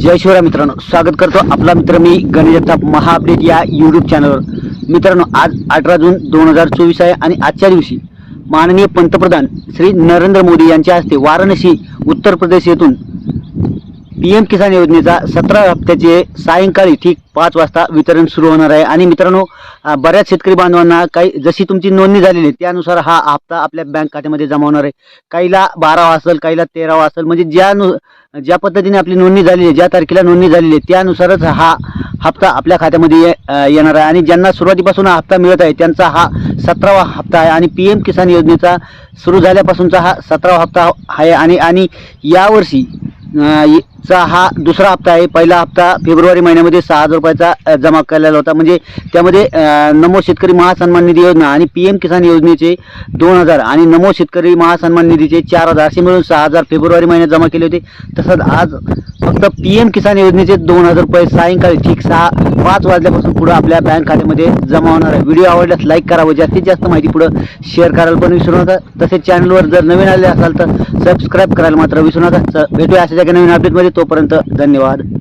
जय शिवराय मित्रांनो स्वागत करतो आपला मित्र मी गणेश जगताप महा अपडेट या यूट्यूब चॅनलवर मित्रांनो आज अठरा जून दोन हजार चोवीस आहे आणि आजच्या दिवशी माननीय पंतप्रधान श्री नरेंद्र मोदी यांच्या हस्ते वाराणसी उत्तर प्रदेश येथून पी एम किसान योजनेचा सतरा हप्त्याचे सायंकाळी ठीक पाच वाजता वितरण सुरू होणार आहे. आणि मित्रांनो बऱ्याच शेतकरी बांधवांना काही जशी तुमची नोंदणी झालेली आहे त्यानुसार हा हप्ता आपल्या बँक खात्यामध्ये जमा होणार आहे. काहीला बारावा असेल काहीला तेरावा असेल म्हणजे ज्या नु ज्या पद्धतीने आपली नोंदणी झालेली आहे ज्या तारखेला नोंदणी झालेली आहे त्यानुसारच हा हप्ता आपल्या खात्यामध्ये ये- येणार आहे. आणि ज्यांना सुरुवातीपासून हा हप्ता मिळत आहे त्यांचा हा सतरावा हप्ता आहे. आणि पी एम किसान योजनेचा सुरू झाल्यापासूनचा हा सतरावा हप्ता आहे. आणि आणि यावर्षी चा हा दुसरा हप्ता आहे. पहिला हप्ता फेब्रुवारी महिन्यामध्ये सहा हजार रुपयाचा जमा केलेला होता. म्हणजे त्यामध्ये नमो शेतकरी महासन्मान निधी योजना आणि पी एम किसान योजनेचे दोन हजार आणि नमो शेतकरी महासन्मान निधीचे चार हजार असे मिळून सहा हजार फेब्रुवारी महिन्यात जमा केले होते. तसंच आज फक्त पी एम किसान योजनेचे दोन हजार रुपये सायंकाळी ठीक सहा पाच वाजल्यापासून पुढं आपल्या बँक खात्यामध्ये जमा होणार आहे. व्हिडिओ आवडल्यास लाईक करावं जास्तीत जास्त माहिती पुढं शेअर करायला पण विसरू नका. तसेच चॅनलवर जर नवीन आले असाल तर सबस्क्राईब करायला मात्र विसरू नका. भेटूया अशा नवीन अपडेटमध्ये तोपर्यंत धन्यवाद.